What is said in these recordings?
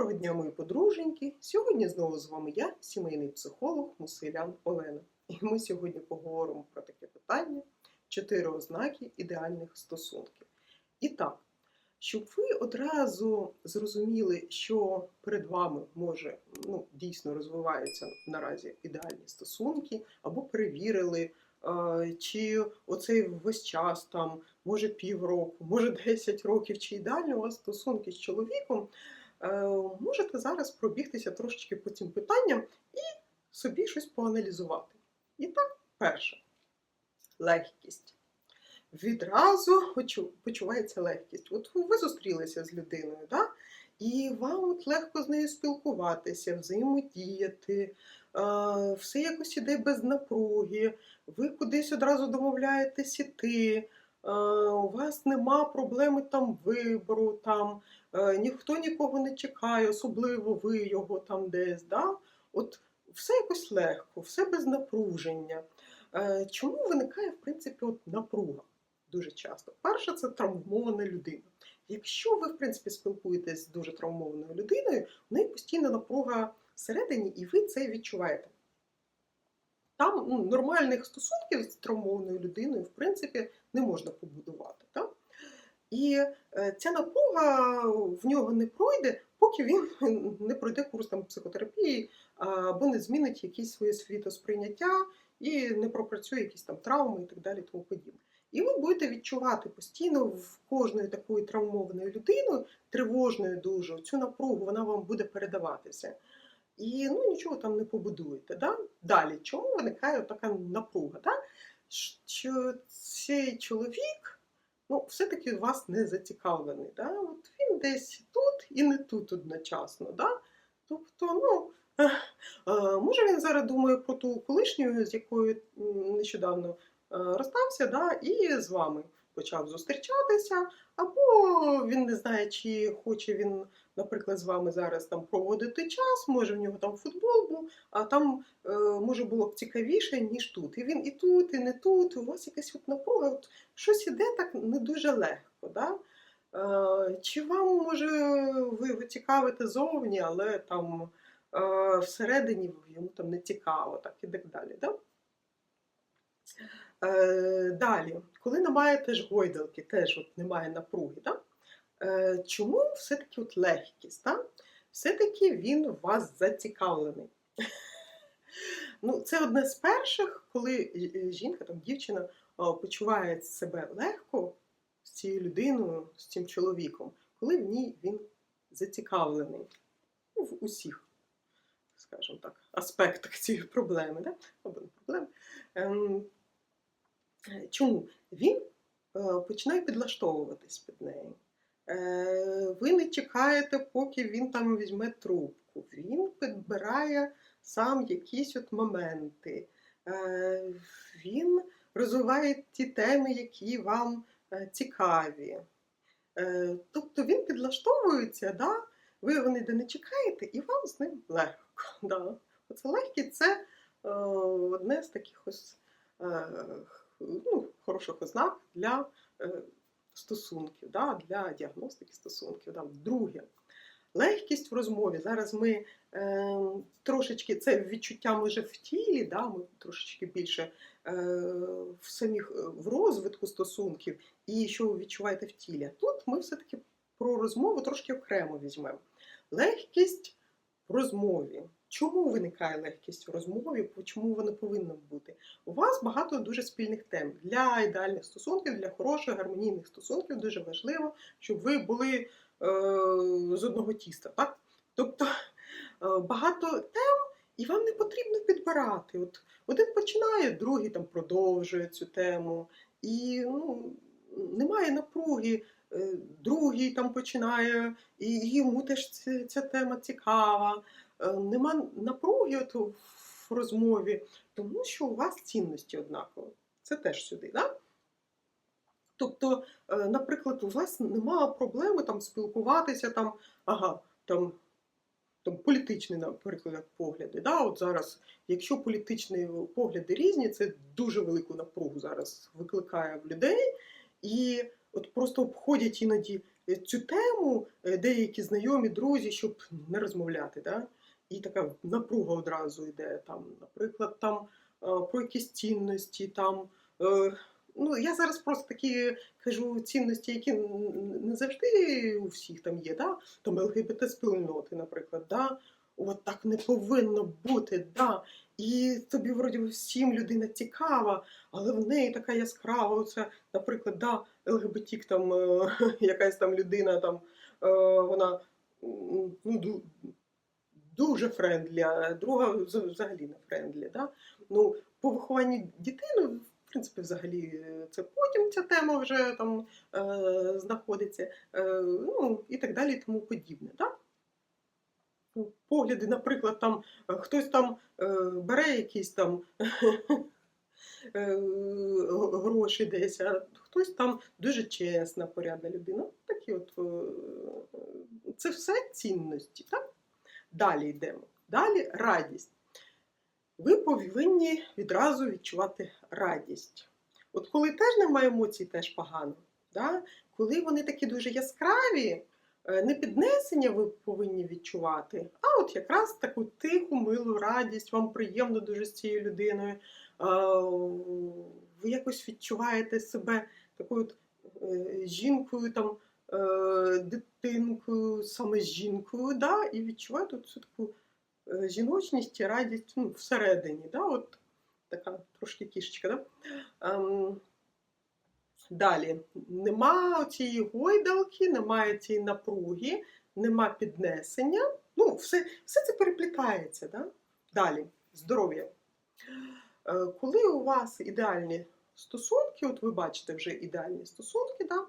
Доброго дня, мої подруженьки! Сьогодні знову з вами я, сімейний психолог Мусилян Олена. І ми сьогодні поговоримо про таке питання: чотири ознаки ідеальних стосунків. І так, щоб ви одразу зрозуміли, що перед вами може ну, дійсно розвиваються наразі ідеальні стосунки, або перевірили, чи оцей весь час там, може півроку, може 10 років, чи ідеальні у вас стосунки з чоловіком. Е, можете зараз пробігтися трошечки по цим питанням і собі щось поаналізувати. І так, перше легкість. Відразу почувається легкість. От ви зустрілися з людиною, да? і вам от легко з нею спілкуватися, взаємодіяти, е, все якось іде без напруги, ви кудись одразу домовляєтесь іти, у вас нема проблеми там вибору, там, е, ніхто нікого не чекає, особливо ви його там десь. Да? От все якось легко, все без напруження. Е, Чому виникає, в принципі, от напруга дуже часто? Перше, це травмована людина. Якщо ви, в принципі, спілкуєтесь з дуже травмованою людиною, в неї постійна напруга всередині, і ви це відчуваєте. Там ну, нормальних стосунків з травмованою людиною, в принципі, не можна побудувати. Так? І е, ця напруга в нього не пройде, поки він не пройде курс там, психотерапії або не змінить якісь своє світосприйняття і не пропрацює якісь там травми і так далі. Тому подібне. І ви будете відчувати постійно в кожної такої травмованої людини, тривожною дуже, цю напругу вона вам буде передаватися. І ну, нічого там не побудуєте. Да? Далі, чому виникає така напруга? Да? Що цей чоловік ну, все-таки вас не зацікавлений. Да? От він десь тут і не тут одночасно. Да? Тобто, ну, е, може він зараз думає про ту колишню, з якою нещодавно е, розстався, да? і з вами почав зустрічатися, або він не знає, чи хоче він, наприклад, з вами зараз там проводити час, може в нього там футбол був, а там е, може було б цікавіше, ніж тут. І він і тут, і не тут. У вас якась от напруга, от щось іде так не дуже легко. Да? Е, чи вам може ви його цікавите зовні, але там е, всередині йому там не цікаво, так і так далі. Да? Е, далі, коли немає теж гойдалки, теж от немає напруги, да? е, чому все-таки от легкість? Да? Все-таки він у вас зацікавлений. Ну, це одне з перших, коли е, жінка, там, дівчина почуває себе легко з цією людиною, з цим чоловіком, коли в ній він зацікавлений Ну, в усіх, скажімо так, аспектах цієї проблеми, да? або не проблеми. Е, чому? Він е, починає підлаштовуватись під неї. Е, ви не чекаєте, поки він там візьме трубку. Він підбирає сам якісь от моменти. Він розвиває ті теми, які вам цікаві. Тобто він підлаштовується, да? ви його ніде не чекаєте, і вам з ним легко. Да? Оце легкість це одне з таких ось ну, хороших ознак для е, стосунків, да? для діагностики стосунків. Да? Друге, легкість в розмові. Зараз ми е, трошечки це відчуття може в тілі, да? ми трошечки більше е, в самих е, в розвитку стосунків і що ви відчуваєте в тілі. Тут ми все-таки про розмову трошки окремо візьмемо. Легкість в розмові. Чому виникає легкість в розмові? Чому вона повинна бути? У вас багато дуже спільних тем. Для ідеальних стосунків, для хороших, гармонійних стосунків дуже важливо, щоб ви були е, з одного тіста. Так? Тобто е, багато тем, і вам не потрібно підбирати. От один починає, другий там продовжує цю тему. І ну, немає напруги. Е, Другий там починає, і йому теж ця, ця тема цікава. Е, Нема напруги от в розмові, тому що у вас цінності однакові. Це теж сюди. Да? Тобто, е, наприклад, у вас немає проблеми там спілкуватися, там, ага, там, там політичні, наприклад, погляди. Да? От зараз, якщо політичні погляди різні, це дуже велику напругу зараз викликає в людей. І от просто обходять іноді е, цю тему деякі знайомі, друзі, щоб не розмовляти. Да? І така напруга одразу йде. Там, наприклад, там е, про якісь цінності. Там, е, ну, я зараз просто такі кажу цінності, які не завжди у всіх там є. Да? Там ЛГБТ-спільноти, наприклад. Да? От так не повинно бути. Да? І тобі вроді всім людина цікава, але в неї така яскрава. Оце, наприклад, да, ЛГБТік, там е, якась там людина, там вона ну, дуже френдлі, а друга взагалі не френдлі. Да? Ну, по вихованню дітей, ну, в принципі, взагалі, е, це потім ця тема вже там е, знаходиться, е, ну і так далі, і тому подібне. Да? Ну, Погляди, наприклад, там е, хтось там е, бере якісь там гроші десь, а хтось там дуже чесна, порядна людина. Такі от це все цінності. Так? Далі йдемо. Далі радість. Ви повинні відразу відчувати радість. От коли теж немає емоцій, теж погано. Да? Коли вони такі дуже яскраві, е, не піднесення ви повинні відчувати, а от якраз таку тиху, милу радість, вам приємно дуже з цією людиною. Е, Ви якось відчуваєте себе такою от, е, жінкою, там, дитинкою, саме жінкою, да? і відчуваєте цю таку е, жіночність і радість ну, всередині. Да? От така трошки кішечка. Да? Ем, Далі, нема цієї гойдалки, немає цієї напруги, нема піднесення. Ну, все, все це переплітається. Да? Далі, здоров'я. Е, Коли у вас ідеальні стосунки, от ви бачите вже ідеальні стосунки, да?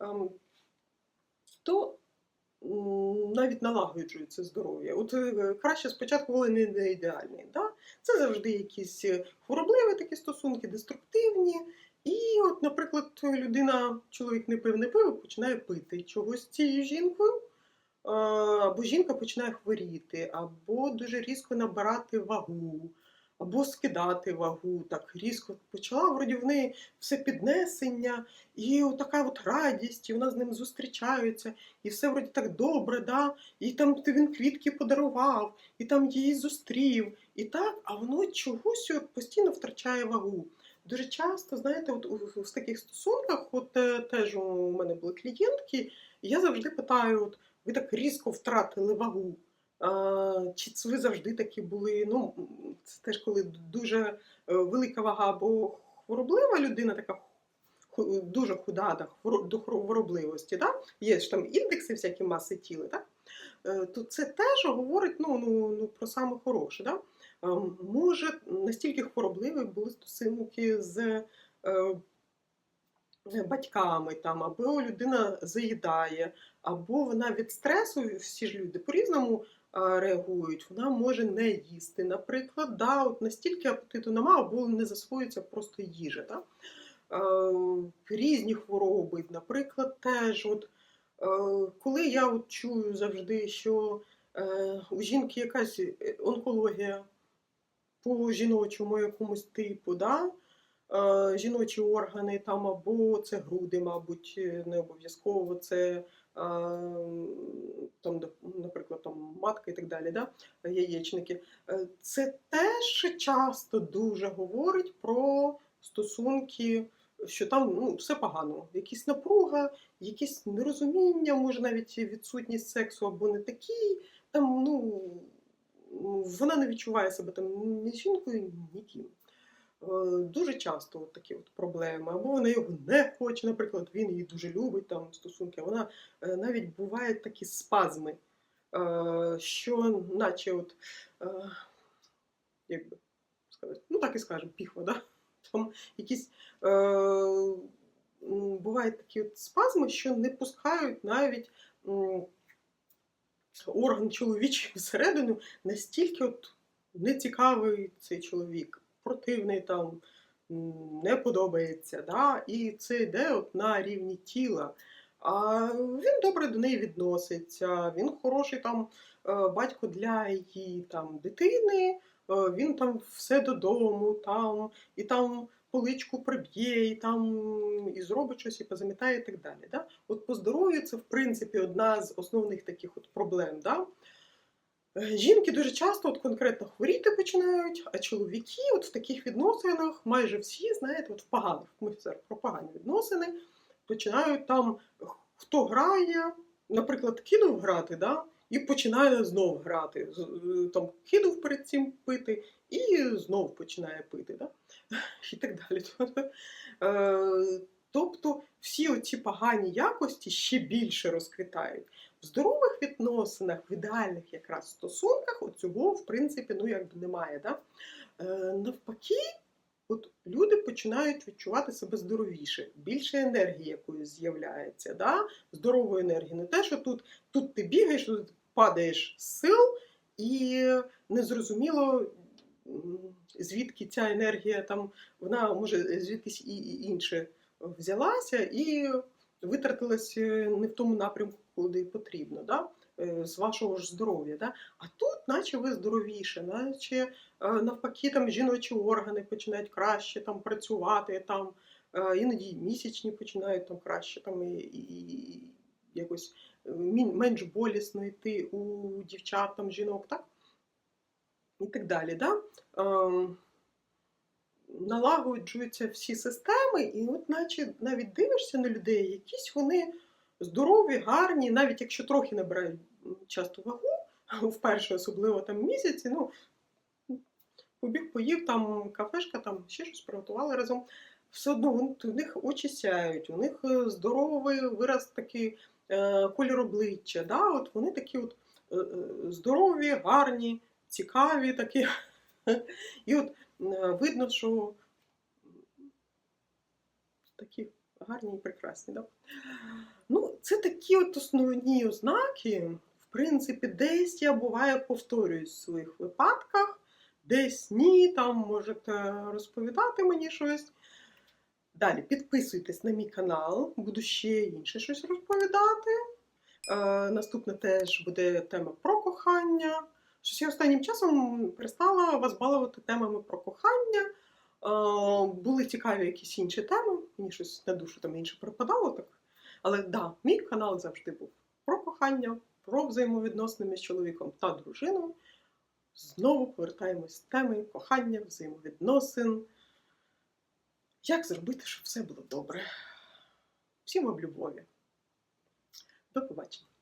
ем, то навіть налагоджується здоров'я. От е, краще спочатку, коли не, ідеальний. Да? Це завжди якісь е, хворобливі такі стосунки, деструктивні. І, от, наприклад, людина, чоловік не пив, не пив, починає пити чогось цією жінкою, або жінка починає хворіти, або дуже різко набирати вагу, або скидати вагу, так різко почала, вроді в неї все піднесення, і така от радість, і вона з ним зустрічається, і все вроді так добре, да? і там він квітки подарував, і там її зустрів, і так, а воно чогось от постійно втрачає вагу. Дуже часто, знаєте, от у- в таких стосунках, от е, теж у мене були клієнтки, і я завжди питаю: от, ви так різко втратили вагу. Чи ви завжди такі були? Ну, це теж коли дуже е, велика вага або хвороблива людина, така дуже худа да, хворо- до хворобливості. Да? Є ж там індекси всякі маси тіла, так? Е, то це теж говорить ну, ну, ну, про саме хороше. Да? Е, Може, настільки хворобливі були стосунки з батьками, там, або людина заїдає, або вона від стресу, всі ж люди по-різному реагують, вона може не їсти. Наприклад, да, от настільки апетиту нема, або не засвоюється просто їжа. Да? Різні хвороби, наприклад, теж. От, коли я от чую завжди, що е, у жінки якась е, онкологія по жіночому якомусь типу, да? жіночі органи там або це груди, мабуть, е, не обов'язково це. Там, там матка і так далі, да? яєчники. Е, Це теж часто дуже говорить про стосунки, що там ну, все погано. Якісь напруга, якісь нерозуміння, може навіть відсутність сексу або не такий. Там, ну, вона не відчуває себе там ні жінкою, ні ніким. Е, Дуже часто от такі от проблеми. Або вона його не хоче, наприклад, він її дуже любить там стосунки. Вона е, навіть бувають такі спазми, що наче от, е, як би сказати, ну так і скажемо, піхва, да? Там якісь е, бувають такі от спазми, що не пускають навіть орган чоловічий всередину, настільки от нецікавий цей чоловік, противний там, не подобається. Да? І це йде от на рівні тіла. А він добре до неї відноситься, він хороший там е, батько для її там дитини, е, він там все додому, там, і там поличку приб'є, і там і зробить щось, і позамітає, і так далі. Да? От по здоров'ю це, в принципі, одна з основних таких от проблем. Да? Е, Жінки дуже часто от конкретно хворіти починають, а чоловіки от в таких відносинах майже всі, знаєте, от в поганих, ми зараз про погані відносини, починають там, хто грає, наприклад, кинув грати, да, і починає знов грати. Е, Там кинув перед цим пити і знов починає пити. Да? І так далі. Е, Тобто всі оці погані якості ще більше розквітають. В здорових відносинах, в ідеальних якраз стосунках, от цього, в принципі, ну якби немає. Да? Е, навпаки, от люди починають відчувати себе здоровіше, більше енергії якоїсь з'являється. Да? Здорової енергії. Не те, що тут, тут ти бігаєш, тут падаєш з сил, і незрозуміло, звідки ця енергія там, вона може звідкись і, і інше взялася і витратилась е, не в тому напрямку, куди потрібно. Да? Е, З вашого ж здоров'я, Да? а тут, наче ви здоровіше, наче е, навпаки, там жіночі органи починають краще там працювати, там е, іноді місячні починають там краще там і, і, якось менш болісно йти у дівчат, там, жінок, так? І так далі. Да? Налагоджуються всі системи, і от наче навіть дивишся на людей, якісь вони здорові, гарні, навіть якщо трохи набирають часто вагу, вперше особливо там місяці, ну побіг, поїв, там кафешка, там ще щось приготували разом. Все одно у них очі сяють, у них е, здоровий вираз такий е, колір обличчя. Да? От вони такі от е, здорові, гарні, цікаві такі. І от видно, що такі гарні і прекрасні. Да? Ну, це такі от основні ознаки. В принципі, десь я буває повторююсь в своїх випадках, десь ні, там можете розповідати мені щось. Далі підписуйтесь на мій канал, буду ще інше щось розповідати. Е, наступне теж буде тема про кохання. Щось я останнім часом перестала вас балувати темами про кохання. Е, були цікаві якісь інші теми, мені щось на душу там інше припадало так. Але да, мій канал завжди був про кохання, про взаємовідносини з чоловіком та дружиною. Знову повертаємось до теми кохання, взаємовідносин. Як зробити, щоб все було добре? Всім вам любові. До побачення.